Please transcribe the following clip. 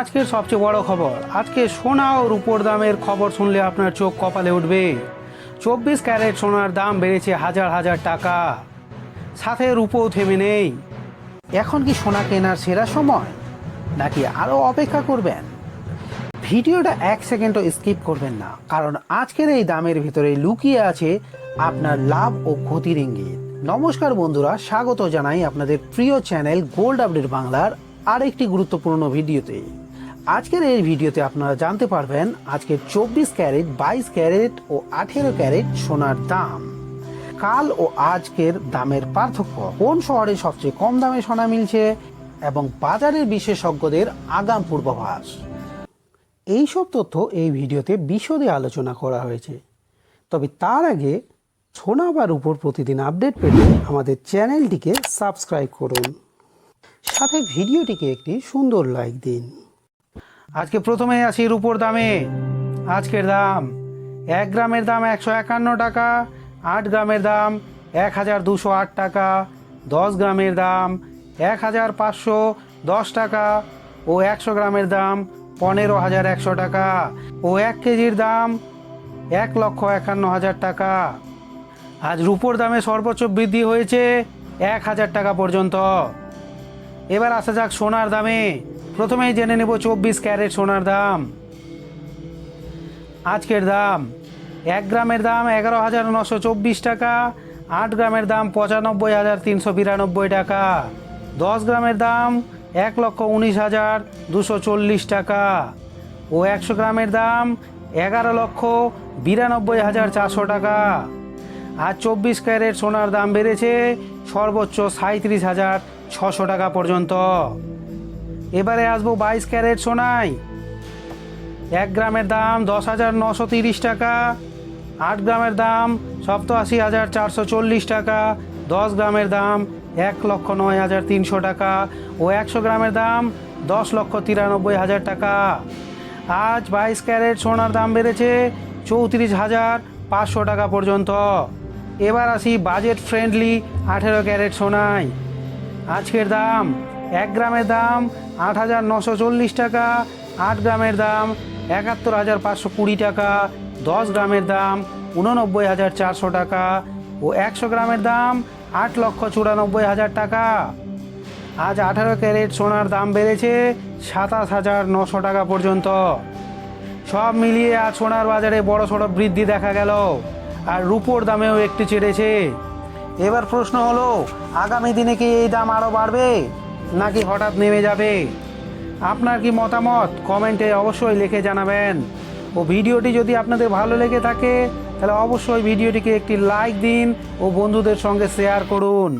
আজকের সবচেয়ে বড় খবর। আজকে সোনা ও রূপোর দামের খবর শুনলে আপনার চোখ কপালে উঠবে। চব্বিশ ক্যারেট সোনার দাম বেড়েছে হাজার হাজার টাকা। সাথে রূপোও থেমে নেই। এখন কি সোনা কেনার সেরা সময়? নাকি আরও অপেক্ষা করবেন? ভিডিওটা এক সেকেন্ডও স্কিপ করবেন না, কারণ আজকের এই দামের ভিতরে লুকিয়ে আছে আপনার লাভ ও ক্ষতির ইঙ্গিত। নমস্কার বন্ধুরা, স্বাগত জানাই আপনাদের প্রিয় চ্যানেল গোল্ড আপডেট বাংলার আরেকটি গুরুত্বপূর্ণ ভিডিওতে। আজকের এই ভিডিওতে আপনারা জানতে পারবেন আজকের চব্বিশ ক্যারেট, বাইশ ক্যারেট ও আঠেরো ক্যারেট সোনার দাম। কাল ও আজকের দামের পার্থক্য। কোন শহরে সবচেয়ে কম দামে সোনা মিলছে এবং বাজারের বিশেষজ্ঞদের আগাম পূর্বাভাস? এই সব তথ্য এই ভিডিওতে বিশদে আলোচনা করা হয়েছে। তবে তার আগে সোনা বা উপর প্রতিদিন আপডেট পেতে আমাদের চ্যানেলটিকে সাবস্ক্রাইব করুন। সাথে ভিডিওটিকে একটি সুন্দর লাইক দিন। আজকে প্রথমে আসি রুপোর দামে। আজকের দাম এক গ্রামের দাম একশো একান্ন টাকা, আট গ্রামের দাম এক হাজার দুশো আট টাকা, দশ গ্রামের দাম এক হাজার পাঁচশো দশ টাকা ও একশো গ্রামের দাম পনেরো হাজার একশো টাকা ও এক কেজির দাম এক লক্ষ একান্ন হাজার টাকা। আজ রুপোর দামে সর্বোচ্চ বৃদ্ধি হয়েছে এক হাজার টাকা পর্যন্ত। এবার আসা যাক সোনার দামে। প্রথমেই জেনে নেব চব্বিশ ক্যারেট সোনার দাম। আজকের দাম, এক গ্রামের দাম এগারো হাজার নশো চব্বিশ টাকা, আট গ্রামের দাম পঁচানব্বই হাজার তিনশো বিরানব্বই টাকা। দশ গ্রামের দাম এক লক্ষ উনিশ হাজার দুশো চল্লিশ টাকা। ও একশো গ্রামের দাম এগারো লক্ষ বিরানব্বই হাজার চারশো টাকা। আর চব্বিশ ক্যারেট সোনার দাম বেড়েছে সর্বোচ্চ সাঁত্রিশ হাজার ছশো টাকা পর্যন্ত। এবারে আসব বাইশ ক্যারেট সোনায়। এক গ্রামের দাম দশ হাজার নশো তিরিশ টাকা, আট গ্রামের দাম সপ্তাশি হাজার চারশো চল্লিশ টাকা, দশ গ্রামের দাম এক লক্ষ নয় হাজার তিনশো টাকা ও একশো গ্রামের দাম দশ লক্ষ তিরানব্বই হাজার টাকা। আজ বাইশ ক্যারেট সোনার দাম বেড়েছে চৌত্রিশ হাজার পাঁচশো টাকা পর্যন্ত। এবার আসি বাজেট ফ্রেন্ডলি আঠেরো ক্যারেট সোনায়। আজকের দাম এক গ্রামের দাম আট হাজার নশো চল্লিশ টাকা, আট গ্রামের দাম একাত্তর হাজার পাঁচশো কুড়ি টাকা, দশ গ্রামের দাম উননব্বই হাজার চারশো টাকা ও একশো গ্রামের দাম আট লক্ষ চুরানব্বই হাজার টাকা। আজ আঠারো ক্যারেট সোনার দাম বেড়েছে সাতাশ হাজার নশো টাকা পর্যন্ত। সব মিলিয়ে আজ সোনার বাজারে বড় সড়ো বৃদ্ধি দেখা গেল আর রুপোর দামেও একটু চেড়েছে। এবার প্রশ্ন হলো, আগামী দিনে কি এই দাম আরও বাড়বে? নাকি হঠাৎ নেমে যাবে? আপনার কি মতামত? কমেন্টে অবশ্যই লিখে জানাবেন। ও ভিডিওটি যদি আপনাদের ভালো লেগে থাকে, তাহলে অবশ্যই ভিডিওটিকে একটি লাইক দিন ও বন্ধুদের সঙ্গে শেয়ার করুন।